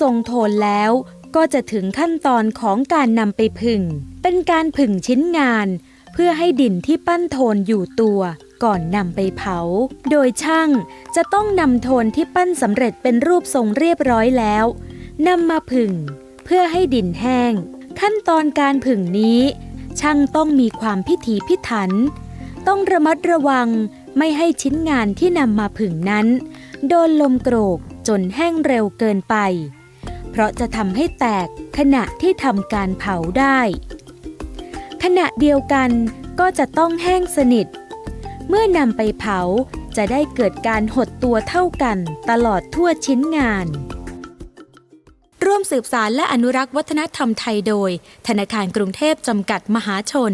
ทรงโทนแล้วก็จะถึงขั้นตอนของการนำไปผึ่ง เป็นการผึ่งชิ้นงาน เพื่อให้ดินที่ปั้นโทนอยู่ตัวก่อนนำไปเผา โดยช่างจะต้องนำโทนที่ปั้นสำเร็จเป็นรูปทรงเรียบร้อยแล้วนำมาผึ่ง เพื่อให้ดินแห้ง ขั้นตอนการผึ่งนี้ ช่างต้องมีความพิถีพิถัน ต้องระมัดระวังไม่ให้ชิ้นงานที่นำมาผึ่งนั้น โดนลมโกรก จนแห้งเร็วเกินไป เพราะจะทำให้แตกขณะที่ทำการเผาได้ ขณะเดียวกันก็จะต้องแห้งสนิท เมื่อนำไปเผาจะได้เกิดการหดตัวเท่ากันตลอดทั่วชิ้นงาน ร่วมสืบสารและอนุรักษ์วัฒนธรรมไทยโดย ธนาคารกรุงเทพจำกัดมหาชน